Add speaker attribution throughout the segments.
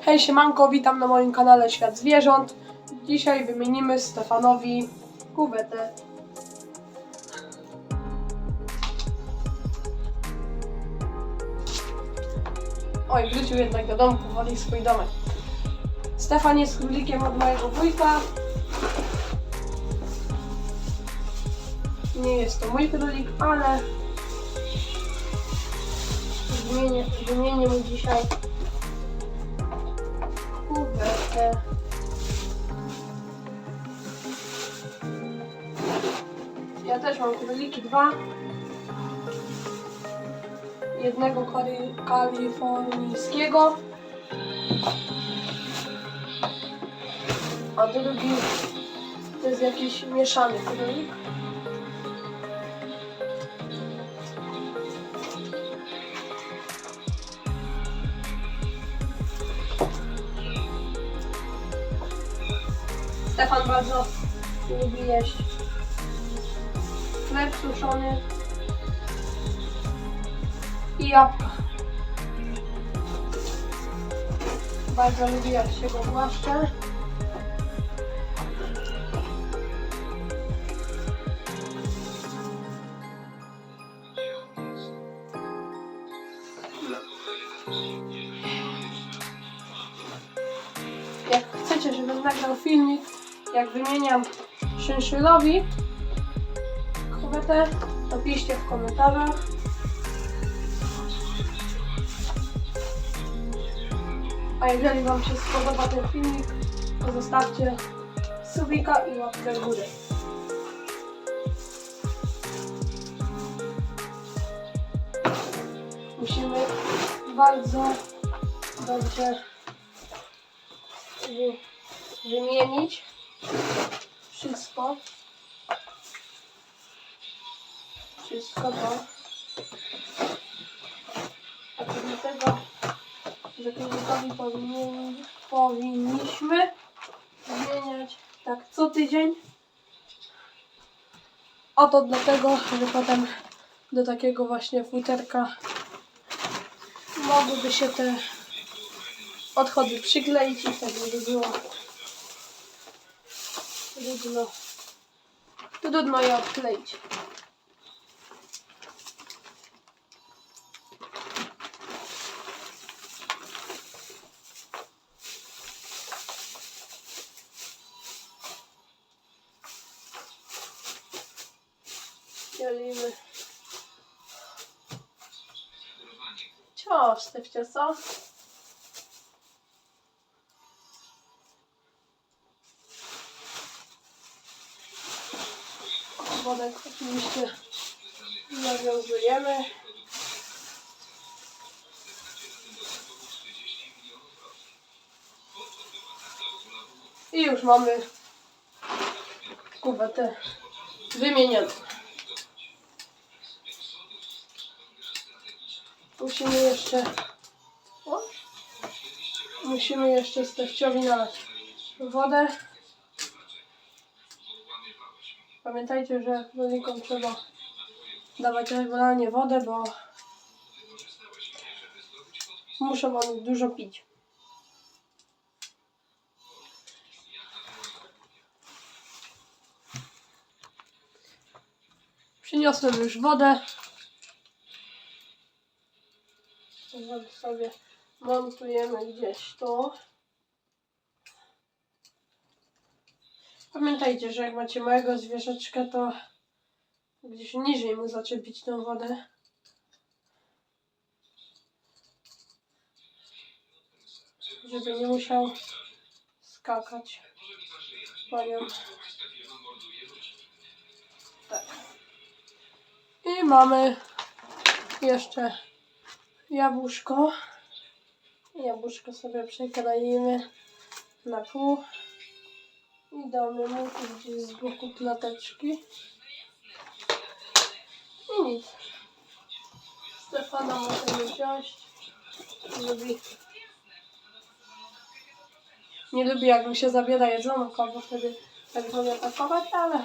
Speaker 1: Hej siemanko, witam na moim kanale Świat Zwierząt. Dzisiaj wymienimy Stefanowi kuwetę. Oj, wrócił jednak do domku, woli swój domek. Stefan jest królikiem od mojego wujka. Nie jest to mój królik, ale wymienię, wymienię mu dzisiaj Ja też mam króliki dwa. Jednego kali- kalifornijskiego. A drugi to jest jakiś mieszany królik. Stefan bardzo lubi jeść chleb suszony i jabłka. Bardzo lubi jak się go głaszcze. Jak chcecie, żebym nagrał filmik, jak wymieniam szynszylowi kuwetę, to piszcie w komentarzach. A jeżeli Wam się spodoba ten filmik, to zostawcie subika i łapkę w górę. Musimy bardzo dobrze wy, wymienić wszystko. Wszystko to. A to dlatego, że klientowi powinien, powinniśmy zmieniać tak co tydzień. Oto dlatego, że potem do takiego właśnie futerka mogłyby się te odchody przykleić i wtedy by było trudno, trudno je odkleić. Dzielimy. Ciąż, Stefcia, co? Wodę oczywiście nawiązujemy. I już mamy kuwetę wymienioną. Musimy jeszcze... O? Musimy jeszcze Stefciowi nalać wodę. Pamiętajcie, że królikom trzeba dawać regularnie wodę, bo muszą one dużo pić. Przyniosłem już wodę. Sobie montujemy gdzieś tu. Pamiętajcie, że jak macie małego zwierzaczka, to gdzieś niżej mu zaczepić tą wodę. Żeby nie musiał skakać po. Tak. I mamy jeszcze jabłuszko. Jabłuszko sobie przekroimy na pół. Damy mu gdzieś z boku klateczki. I nic. Stefana możemy wziąć. Lubi. Nie lubi jak mu się zabiera jedzonko, bo wtedy tak mogę atakować, ale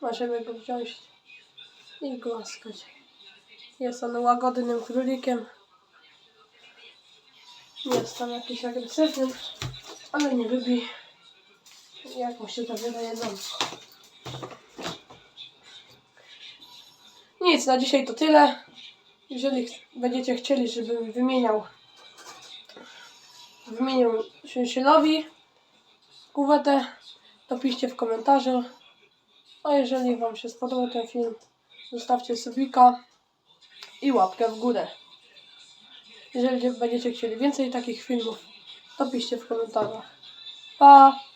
Speaker 1: możemy go wziąć i głaskać. Jest on łagodnym królikiem. Jest tam jakiś agresywny, ale nie lubi jak mu się zawiera jedzonko. Nic, na dzisiaj to tyle. Jeżeli będziecie chcieli, żebym wymieniał wymienił Sinsielowi kuwetę, to piszcie w komentarzu. A jeżeli Wam się spodobał ten film, zostawcie subika i łapkę w górę. Jeżeli będziecie chcieli więcej takich filmów, to piszcie w komentarzach. Pa!